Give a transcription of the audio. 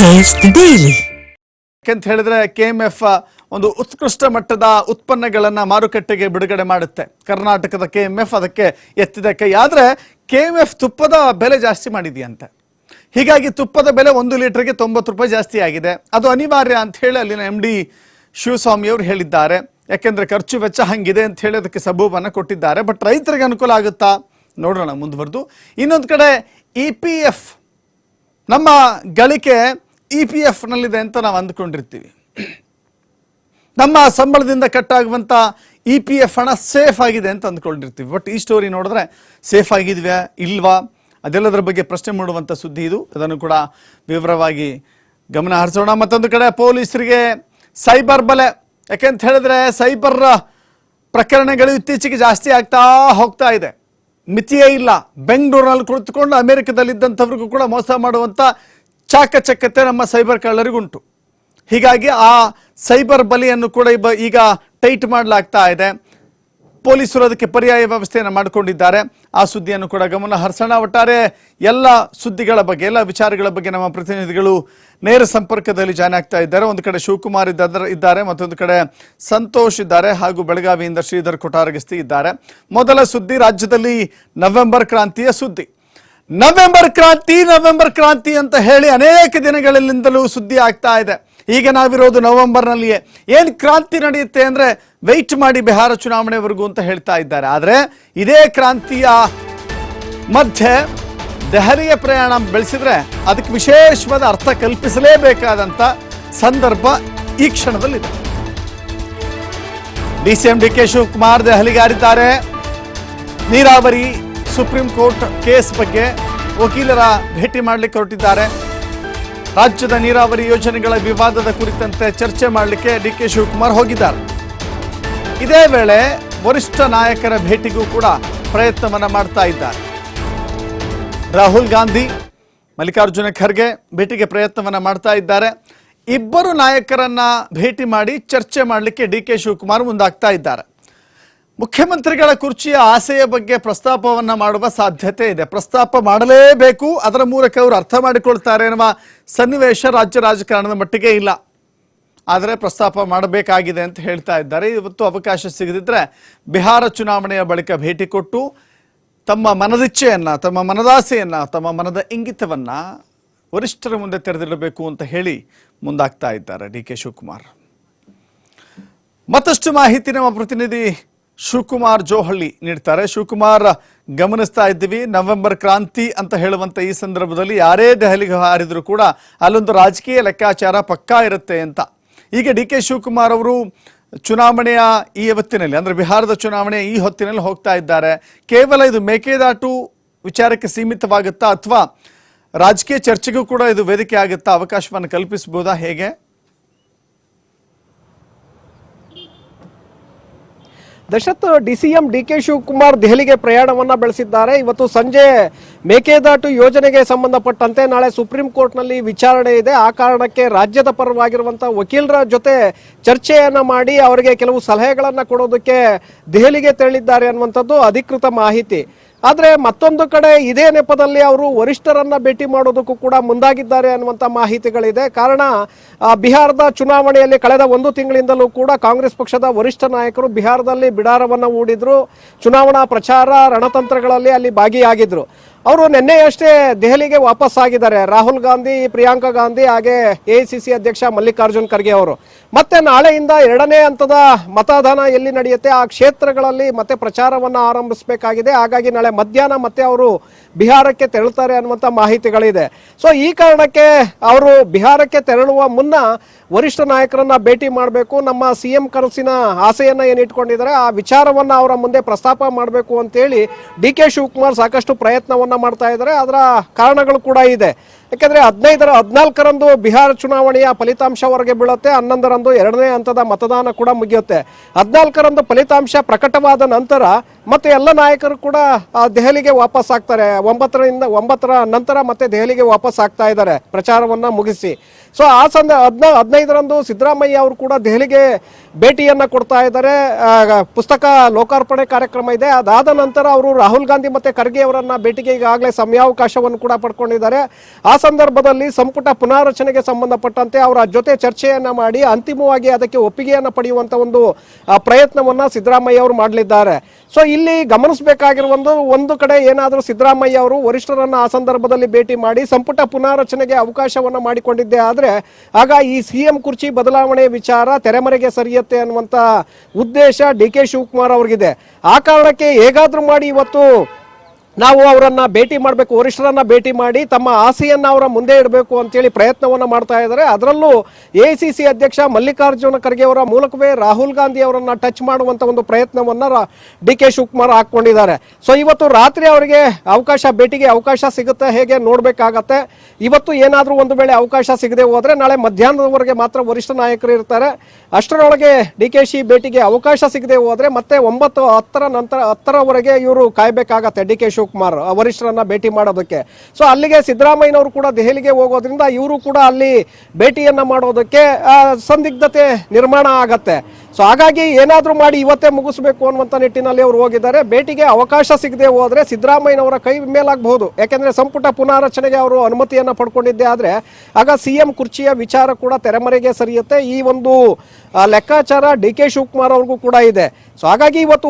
Taste daily ಯಾಕೆಂತ ಹೇಳಿದ್ರೆ K M F ಒಂದು ಉತ್ಕೃಷ್ಟ ಮಟ್ಟದ ಉತ್ಪನ್ನಗಳನ್ನು ಮಾರುಕಟ್ಟೆಗೆ ಬಿಡುಗಡೆ ಮಾಡುತ್ತೆ. ಕರ್ನಾಟಕದ ಕೆ ಎಂ ಎಫ್ ಅದಕ್ಕೆ ಎತ್ತಿದ ಕೈ. ಆದರೆ ಕೆ ಎಂ ಎಫ್ ತುಪ್ಪದ ಬೆಲೆ ಜಾಸ್ತಿ ಮಾಡಿದೆಯಂತೆ. ಹೀಗಾಗಿ ತುಪ್ಪದ ಬೆಲೆ ಒಂದು ಲೀಟರ್ಗೆ ತೊಂಬತ್ತು ರೂಪಾಯಿ ಜಾಸ್ತಿ ಆಗಿದೆ. ಅದು ಅನಿವಾರ್ಯ ಅಂತ ಹೇಳಿ ಅಲ್ಲಿನ ಎಂ ಡಿ ಶಿವಸ್ವಾಮಿ ಅವರು ಹೇಳಿದ್ದಾರೆ. ಯಾಕೆಂದರೆ ಖರ್ಚು ವೆಚ್ಚ ಹಂಗಿದೆ ಅಂತ ಹೇಳಿ ಅದಕ್ಕೆ ಸಬೂಬನ್ನು ಕೊಟ್ಟಿದ್ದಾರೆ. ಬಟ್ ರೈತರಿಗೆ ಅನುಕೂಲ ಆಗುತ್ತಾ? ನೋಡೋಣ ಮುಂದುವರೆದು. ಇನ್ನೊಂದು ಕಡೆ ಇ ಪಿ ಎಫ್ ನಮ್ಮ ಗಳಿಕೆ ಇ ಪಿ ಎಫ್ನಲ್ಲಿದೆ ಅಂತ ನಾವು ಅಂದ್ಕೊಂಡಿರ್ತೀವಿ. ನಮ್ಮ ಸಂಬಳದಿಂದ ಕಟ್ಟಾಗುವಂಥ ಇ ಪಿ ಎಫ್ ಹಣ ಸೇಫ್ ಆಗಿದೆ ಅಂತ ಅಂದ್ಕೊಂಡಿರ್ತೀವಿ. ಬಟ್ ಈ ಸ್ಟೋರಿ ನೋಡಿದ್ರೆ ಸೇಫ್ ಆಗಿದ್ವ್ಯಾ ಇಲ್ವಾ? ಅದೆಲ್ಲದರ ಬಗ್ಗೆ ಪ್ರಶ್ನೆ ಮಾಡುವಂಥ ಸುದ್ದಿ ಇದು. ಅದನ್ನು ಕೂಡ ವಿವರವಾಗಿ ಗಮನ ಹರಿಸೋಣ. ಮತ್ತೊಂದು ಕಡೆ ಪೊಲೀಸರಿಗೆ ಸೈಬರ್ ಬಲೆ. ಯಾಕೆಂತ ಹೇಳಿದ್ರೆ ಸೈಬರ್ ಪ್ರಕರಣಗಳು ಇತ್ತೀಚೆಗೆ ಜಾಸ್ತಿ ಆಗ್ತಾ ಹೋಗ್ತಾ ಇದೆ. ಮಿತಿಯೇ ಇಲ್ಲ. ಬೆಂಗಳೂರಿನಲ್ಲಿ ಕುಳಿತುಕೊಂಡು ಅಮೆರಿಕದಲ್ಲಿದ್ದಂಥವ್ರಿಗೂ ಕೂಡ ಮೋಸ ಮಾಡುವಂಥ ಚಾಕಚಕ್ಯತೆ ನಮ್ಮ ಸೈಬರ್ ಕಳ್ಳರಿಗುಂಟು. ಹೀಗಾಗಿ ಆ ಸೈಬರ್ ಬಲಿಯನ್ನು ಕೂಡ ಈಗ ಟೈಟ್ ಮಾಡಲಾಗ್ತಾ ಇದೆ. ಪೊಲೀಸರು ಅದಕ್ಕೆ ಪರ್ಯಾಯ ವ್ಯವಸ್ಥೆಯನ್ನು ಮಾಡಿಕೊಂಡಿದ್ದಾರೆ. ಆ ಸುದ್ದಿಯನ್ನು ಕೂಡ ಗಮನ ಹರಿಸೋಣ. ಒಟ್ಟಾರೆ ಎಲ್ಲ ಸುದ್ದಿಗಳ ಬಗ್ಗೆ, ಎಲ್ಲ ವಿಚಾರಗಳ ಬಗ್ಗೆ ನಮ್ಮ ಪ್ರತಿನಿಧಿಗಳು ನೇರ ಸಂಪರ್ಕದಲ್ಲಿ ಜಾಯ್ನ್ ಆಗ್ತಾ ಇದ್ದಾರೆ. ಒಂದು ಕಡೆ ಶಿವಕುಮಾರ್ ಇದ್ದಾರೆ ಇದ್ದಾರೆ, ಮತ್ತೊಂದು ಕಡೆ ಸಂತೋಷ್ ಇದ್ದಾರೆ ಹಾಗೂ ಬೆಳಗಾವಿಯಿಂದ ಶ್ರೀಧರ್ ಕೊಟಾರಗಿಸ್ತಿ ಇದ್ದಾರೆ. ಮೊದಲ ಸುದ್ದಿ ರಾಜ್ಯದಲ್ಲಿ ನವೆಂಬರ್ ಕ್ರಾಂತಿಯ ಸುದ್ದಿ. ನವೆಂಬರ್ ಕ್ರಾಂತಿ ನವೆಂಬರ್ ಕ್ರಾಂತಿ ಅಂತ ಹೇಳಿ ಅನೇಕ ದಿನಗಳಲ್ಲಿಂದಲೂ ಸುದ್ದಿ ಆಗ್ತಾ ಇದೆ. ಈಗ ನಾವಿರೋದು ನವೆಂಬರ್ನಲ್ಲಿಯೇ. ಏನು ಕ್ರಾಂತಿ ನಡೆಯುತ್ತೆ ಅಂದರೆ ವೆಯ್ಟ್ ಮಾಡಿ ಬಿಹಾರ ಚುನಾವಣೆವರೆಗೂ ಅಂತ ಹೇಳ್ತಾ ಇದ್ದಾರೆ. ಆದರೆ ಇದೇ ಕ್ರಾಂತಿಯ ಮಧ್ಯೆ ದೆಹಲಿಯ ಪ್ರಯಾಣ ಬೆಳೆಸಿದ್ರೆ ಅದಕ್ಕೆ ವಿಶೇಷವಾದ ಅರ್ಥ ಕಲ್ಪಿಸಲೇಬೇಕಾದಂಥ ಸಂದರ್ಭ ಈ ಕ್ಷಣದಲ್ಲಿದೆ. D C M D K Shivakumar ದೆಹಲಿಗಾರಿದ್ದಾರೆ ನೀರಾವರಿ ಸುಪ್ರೀಂ ಕೋರ್ಟ್ ಕೇಸ್ ಬಗ್ಗೆ ವಕೀಲರ ಭೇಟಿ ಮಾಡಲಿಕ್ಕೆ ಹೊರಟಿದ್ದಾರೆ. ರಾಜ್ಯದ ನೀರಾವರಿ ಯೋಜನೆಗಳ ವಿವಾದದ ಕುರಿತಂತೆ ಚರ್ಚೆ ಮಾಡಲಿಕ್ಕೆ ಡಿ ಕೆ ಶಿವಕುಮಾರ್ ಹೋಗಿದ್ದಾರೆ. ಇದೇ ವೇಳೆ ವರಿಷ್ಠ ನಾಯಕರ ಭೇಟಿಗೂ ಕೂಡ ಪ್ರಯತ್ನವನ್ನ ಮಾಡ್ತಾ ಇದ್ದಾರೆ. ರಾಹುಲ್ ಗಾಂಧಿ, ಮಲ್ಲಿಕಾರ್ಜುನ ಖರ್ಗೆ ಭೇಟಿಗೆ ಪ್ರಯತ್ನವನ್ನ ಮಾಡ್ತಾ ಇದ್ದಾರೆ. ಇಬ್ಬರು ನಾಯಕರನ್ನ ಭೇಟಿ ಮಾಡಿ ಚರ್ಚೆ ಮಾಡಲಿಕ್ಕೆ ಡಿ ಕೆ ಶಿವಕುಮಾರ್ ಮುಂದಾಗ್ತಾ ಇದ್ದಾರೆ. ಮುಖ್ಯಮಂತ್ರಿಗಳ ಕುರ್ಚಿಯ ಆಸೆಯ ಬಗ್ಗೆ ಪ್ರಸ್ತಾಪವನ್ನು ಮಾಡುವ ಸಾಧ್ಯತೆ ಇದೆ. ಪ್ರಸ್ತಾಪ ಮಾಡಲೇಬೇಕು, ಅದರ ಮೂಲಕ ಅವರು ಅರ್ಥ ಮಾಡಿಕೊಳ್ತಾರೆ ಎನ್ನುವ ಸನ್ನಿವೇಶ ರಾಜ್ಯ ರಾಜಕಾರಣದ ಮಟ್ಟಿಗೆ ಇಲ್ಲ. ಆದರೆ ಪ್ರಸ್ತಾಪ ಮಾಡಬೇಕಾಗಿದೆ ಅಂತ ಹೇಳ್ತಾ ಇದ್ದಾರೆ. ಇವತ್ತು ಅವಕಾಶ ಸಿಗದಿದ್ದರೆ ಬಿಹಾರ ಚುನಾವಣೆಯ ಬಳಿಕ ಭೇಟಿ ಕೊಟ್ಟು ತಮ್ಮ ಮನದಿಚ್ಛೆಯನ್ನು ತಮ್ಮ ಮನದಾಸೆಯನ್ನ, ತಮ್ಮ ಮನದ ಇಂಗಿತವನ್ನ ವರಿಷ್ಠರ ಮುಂದೆ ತೆರೆದಿಡಬೇಕು ಅಂತ ಹೇಳಿ ಮುಂದಾಗ್ತಾ ಇದ್ದಾರೆ ಡಿ ಕೆ ಶಿವಕುಮಾರ್. ಮತ್ತಷ್ಟು ಮಾಹಿತಿ ನಮ್ಮ ಪ್ರತಿನಿಧಿ ಶಿವಕುಮಾರ್ ಜೋಹಳ್ಳಿ ನೀಡ್ತಾರೆ. ಶಿವಕುಮಾರ್, ಗಮನಿಸ್ತಾ ಇದ್ದೀವಿ. ನವೆಂಬರ್ ಕ್ರಾಂತಿ ಅಂತ ಹೇಳುವಂತ ಈ ಸಂದರ್ಭದಲ್ಲಿ ಯಾರೇ ದೆಹಲಿಗೆ ಹಾರಿದ್ರು ಕೂಡ ಅಲ್ಲೊಂದು ರಾಜಕೀಯ ಲೆಕ್ಕಾಚಾರ ಪಕ್ಕಾ ಇರುತ್ತೆ ಅಂತ. ಈಗ ಡಿ ಕೆ ಶಿವಕುಮಾರ್ ಅವರು ಚುನಾವಣೆಯ ಈ ಹೊತ್ತಿನಲ್ಲಿ, ಅಂದ್ರೆ ಬಿಹಾರದ ಚುನಾವಣೆ ಈ ಹೊತ್ತಿನಲ್ಲಿ ಹೋಗ್ತಾ ಇದ್ದಾರೆ. ಕೇವಲ ಇದು ಮೇಕೆದಾಟು ವಿಚಾರಕ್ಕೆ ಸೀಮಿತವಾಗುತ್ತಾ ಅಥವಾ ರಾಜಕೀಯ ಚರ್ಚೆಗೂ ಕೂಡ ಇದು ವೇದಿಕೆ ಆಗುತ್ತಾ ಅವಕಾಶವನ್ನು ಕಲ್ಪಿಸಬಹುದಾ? ಹೇಗೆ? Dasharath M D K Shivakumar ದೆಹಲಿಗೆ ಪ್ರಯಾಣವನ್ನ ಬೆಳೆಸಿದ್ದಾರೆ. ಇವತ್ತು ಸಂಜೆ ಮೇಕೆದಾಟು ಯೋಜನೆಗೆ ಸಂಬಂಧಪಟ್ಟಂತೆ ನಾಳೆ ಸುಪ್ರೀಂ ಕೋರ್ಟ್ನಲ್ಲಿ ವಿಚಾರಣೆ ಇದೆ. ಆ ಕಾರಣಕ್ಕೆ ರಾಜ್ಯದ ಪರವಾಗಿರುವಂತಹ ವಕೀಲರ ಜೊತೆ ಚರ್ಚೆಯನ್ನ ಮಾಡಿ ಅವರಿಗೆ ಕೆಲವು ಸಲಹೆಗಳನ್ನ ಕೊಡೋದಕ್ಕೆ ದೆಹಲಿಗೆ ತೆರಳಿದ್ದಾರೆ ಅನ್ನುವಂಥದ್ದು ಅಧಿಕೃತ ಮಾಹಿತಿ. ಆದ್ರೆ ಮತ್ತೊಂದು ಕಡೆ ಇದೇ ನೆಪದಲ್ಲಿ ಅವರು ವರಿಷ್ಠರನ್ನ ಭೇಟಿ ಮಾಡೋದಕ್ಕೂ ಕೂಡ ಮುಂದಾಗಿದ್ದಾರೆ ಅನ್ನುವಂಥ ಮಾಹಿತಿಗಳಿದೆ. ಕಾರಣ ಬಿಹಾರದ ಚುನಾವಣೆಯಲ್ಲಿ ಕಳೆದ ಒಂದು ತಿಂಗಳಿಂದಲೂ ಕೂಡ ಕಾಂಗ್ರೆಸ್ ಪಕ್ಷದ ವರಿಷ್ಠ ನಾಯಕರು ಬಿಹಾರದಲ್ಲಿ ಬಿಡಾರವನ್ನ ಹೂಡಿದ್ರು, ಚುನಾವಣಾ ಪ್ರಚಾರ, ರಣತಂತ್ರಗಳಲ್ಲಿ ಅಲ್ಲಿ ಭಾಗಿಯಾಗಿದ್ರು. ಅವರು ನಿನ್ನೆಯಷ್ಟೇ ದೆಹಲಿಗೆ ವಾಪಸ್ ಆಗಿದ್ದಾರೆ. ರಾಹುಲ್ ಗಾಂಧಿ, ಪ್ರಿಯಾಂಕಾ ಗಾಂಧಿ, ಹಾಗೆ ಎಐಸಿಸಿ ಅಧ್ಯಕ್ಷ ಮಲ್ಲಿಕಾರ್ಜುನ್ ಖರ್ಗೆ ಅವರು. ಮತ್ತೆ ನಾಳೆಯಿಂದ ಎರಡನೇ ಹಂತದ ಮತದಾನ ಎಲ್ಲಿ ನಡೆಯುತ್ತೆ? ಆ ಕ್ಷೇತ್ರಗಳಲ್ಲಿ ಮತ್ತೆ ಪ್ರಚಾರವನ್ನ ಆರಂಭಿಸಬೇಕಾಗಿದೆ. ಹಾಗಾಗಿ ನಾಳೆ ಮಧ್ಯಾಹ್ನ ಮತ್ತೆ ಅವರು ಬಿಹಾರಕ್ಕೆ ತೆರಳುತ್ತಾರೆ ಅನ್ನುವಂಥ ಮಾಹಿತಿಗಳಿದೆ. ಸೊ ಈ ಕಾರಣಕ್ಕೆ ಅವರು ಬಿಹಾರಕ್ಕೆ ತೆರಳುವ ಮುನ್ನ ವರಿಷ್ಠ ನಾಯಕರನ್ನ ಭೇಟಿ ಮಾಡಬೇಕು. ನಮ್ಮ ಸಿ ಎಂ ಕನಸಿನ ಆಸೆಯನ್ನ ಏನಿಟ್ಕೊಂಡಿದ್ದಾರೆ ಆ ವಿಚಾರವನ್ನ ಅವರ ಮುಂದೆ ಪ್ರಸ್ತಾಪ ಮಾಡಬೇಕು ಅಂತೇಳಿ ಡಿ ಕೆ ಶಿವಕುಮಾರ್ ಸಾಕಷ್ಟು ಪ್ರಯತ್ನವನ್ನ ಮಾಡ್ತಾ ಇದ್ದಾರೆ. ಅದರ ಕಾರಣಗಳು ಕೂಡ ಇದೆ. ಯಾಕಂದ್ರೆ ಹದಿನೈದರ, ಹದಿನಾಲ್ಕರಂದು ಬಿಹಾರ ಚುನಾವಣೆಯ ಫಲಿತಾಂಶ ಹೊರಗೆ ಬೀಳುತ್ತೆ, ಹನ್ನೊಂದರಂದು ಎರಡನೇ ಹಂತದ ಮತದಾನ ಕೂಡ ಮುಗಿಯುತ್ತೆ. ಹದಿನಾಲ್ಕರಂದು ಫಲಿತಾಂಶ ಪ್ರಕಟವಾದ ನಂತರ ಮತ್ತೆ ಎಲ್ಲ ನಾಯಕರು ಕೂಡ ದೆಹಲಿಗೆ ವಾಪಸ್ ಆಗ್ತಾರೆ. ಒಂಬತ್ತರಿಂದ, ಒಂಬತ್ತರ ನಂತರ ಮತ್ತೆ ದೆಹಲಿಗೆ ವಾಪಸ್ ಆಗ್ತಾ ಇದ್ದಾರೆ ಪ್ರಚಾರವನ್ನ ಮುಗಿಸಿ. ಸೊ ಆ ಸಂದ, ಹದಿನ, ಹದಿನೈದರಂದು ಸಿದ್ದರಾಮಯ್ಯ ಅವರು ಕೂಡ ದೆಹಲಿಗೆ ಭೇಟಿಯನ್ನು ಕೊಡ್ತಾ ಇದ್ದಾರೆ. ಪುಸ್ತಕ ಲೋಕಾರ್ಪಣೆ ಕಾರ್ಯಕ್ರಮ ಇದೆ. ಅದಾದ ನಂತರ ಅವರು ರಾಹುಲ್ ಗಾಂಧಿ ಮತ್ತೆ ಖರ್ಗೆ ಅವರನ್ನ ಭೇಟಿಗೆ ಈಗಾಗಲೇ ಸಮಯಾವಕಾಶವನ್ನು ಕೂಡ ಪಡ್ಕೊಂಡಿದ್ದಾರೆ. ಆ ಸಂದರ್ಭದಲ್ಲಿ ಸಂಪುಟ ಪುನಾರಚನೆಗೆ ಸಂಬಂಧಪಟ್ಟಂತೆ ಅವರ ಜೊತೆ ಚರ್ಚೆಯನ್ನ ಮಾಡಿ ಅಂತಿಮವಾಗಿ ಅದಕ್ಕೆ ಒಪ್ಪಿಗೆಯನ್ನ ಪಡೆಯುವಂತ ಒಂದು ಪ್ರಯತ್ನವನ್ನ ಸಿದ್ದರಾಮಯ್ಯ ಅವರು ಮಾಡಲಿದ್ದಾರೆ. ಸೊ ಇಲ್ಲಿ ಗಮನಿಸಬೇಕಾಗಿರುವ ಒಂದು ಕಡೆ ಏನಾದರೂ ಸಿದ್ದರಾಮಯ್ಯ ಅವರು ವರಿಷ್ಠರನ್ನ ಆ ಸಂದರ್ಭದಲ್ಲಿ ಭೇಟಿ ಮಾಡಿ ಸಂಪುಟ ಪುನಾರಚನೆಗೆ ಅವಕಾಶವನ್ನ ಮಾಡಿಕೊಂಡಿದ್ದೆ ಆದ್ರೆ, ಆಗ ಈ ಸಿಎಂ ಕುರ್ಚಿ ಬದಲಾವಣೆ ವಿಚಾರ ತೆರೆಮರೆಗೆ ಸರಿಯತ್ತೆ ಅನ್ನುವಂತ ಉದ್ದೇಶ ಡಿ ಕೆ ಶಿವಕುಮಾರ್ ಅವ್ರಿಗಿದೆ. ಆ ಕಾರಣಕ್ಕೆ ಹೇಗಾದ್ರೂ ಮಾಡಿ ಇವತ್ತು ನಾವು ಅವರನ್ನ ಭೇಟಿ ಮಾಡಬೇಕು, ವರಿಷ್ಠರನ್ನ ಭೇಟಿ ಮಾಡಿ ತಮ್ಮ ಆಸೆಯನ್ನ ಅವರ ಮುಂದೆ ಇಡಬೇಕು ಅಂತೇಳಿ ಪ್ರಯತ್ನವನ್ನ ಮಾಡ್ತಾ ಇದ್ದಾರೆ. ಅದರಲ್ಲೂ ಎ ಅಧ್ಯಕ್ಷ ಮಲ್ಲಿಕಾರ್ಜುನ ಖರ್ಗೆ ಅವರ ಮೂಲಕವೇ ರಾಹುಲ್ ಗಾಂಧಿ ಅವರನ್ನ ಟಚ್ ಮಾಡುವಂತ ಒಂದು ಪ್ರಯತ್ನವನ್ನ ಡಿ ಕೆ ಶಿವಕುಮಾರ್ ಹಾಕೊಂಡಿದ್ದಾರೆ ಸೊ ಇವತ್ತು ರಾತ್ರಿ ಅವರಿಗೆ ಅವಕಾಶ, ಭೇಟಿಗೆ ಅವಕಾಶ ಸಿಗುತ್ತೆ, ಹೇಗೆ ನೋಡ್ಬೇಕಾಗತ್ತೆ. ಇವತ್ತು ಏನಾದರೂ ಒಂದು ವೇಳೆ ಅವಕಾಶ ಸಿಗದೆ ಹೋದ್ರೆ ನಾಳೆ ಮಧ್ಯಾಹ್ನದವರೆಗೆ ಮಾತ್ರ ವರಿಷ್ಠ ನಾಯಕರು ಇರ್ತಾರೆ. ಅಷ್ಟರೊಳಗೆ ಡಿ ಕೆ ಶಿ ಭೇಟಿಗೆ ಅವಕಾಶ ಸಿಗದೆ ಹೋದ್ರೆ ಮತ್ತೆ ಒಂಬತ್ತು ಹತ್ತರ ನಂತರ ಹತ್ತರವರೆಗೆ ಇವರು ಕಾಯ್ಬೇಕಾಗತ್ತೆ ಡಿ ಕೆ ಶಿವಕುಮಾರ್. ಆ ವರಿಷ್ಠರನ್ನ ಭೇಟಿ ಮಾಡೋದಕ್ಕೆ. ಸೊ ಅಲ್ಲಿಗೆ ಸಿದ್ದರಾಮಯ್ಯನವರು ಕೂಡ ದೆಹಲಿಗೆ ಹೋಗೋದ್ರಿಂದ ಇವರು ಕೂಡ ಅಲ್ಲಿ ಭೇಟಿಯನ್ನ ಮಾಡೋದಕ್ಕೆ ಸಂದಿಗ್ಧತೆ ನಿರ್ಮಾಣ ಆಗತ್ತೆ. ಸೊ ಹಾಗಾಗಿ ಏನಾದರೂ ಮಾಡಿ ಇವತ್ತೇ ಮುಗಿಸ್ಬೇಕು ಅನ್ನುವಂಥ ನಿಟ್ಟಿನಲ್ಲಿ ಅವರು ಹೋಗಿದ್ದಾರೆ. ಭೇಟಿಗೆ ಅವಕಾಶ ಸಿಗದೆ ಹೋದ್ರೆ ಸಿದ್ದರಾಮಯ್ಯನವರ ಕೈ ಮೇಲಾಗಬಹುದು. ಯಾಕೆಂದರೆ ಸಂಪುಟ ಪುನಾರಚನೆಗೆ ಅವರು ಅನುಮತಿಯನ್ನ ಪಡ್ಕೊಂಡಿದ್ದೆ ಆದ್ರೆ, ಆಗ ಸಿಎಂ ಕುರ್ಚಿಯ ವಿಚಾರ ಕೂಡ ತೆರೆಮರೆಗೆ ಸರಿಯುತ್ತೆ. ಈ ಒಂದು ಲೆಕ್ಕಾಚಾರ ಡಿ ಕೆ ಶಿವಕುಮಾರ್ ಅವ್ರಿಗೂ ಕೂಡ ಇದೆ. ಸೊ ಹಾಗಾಗಿ ಇವತ್ತು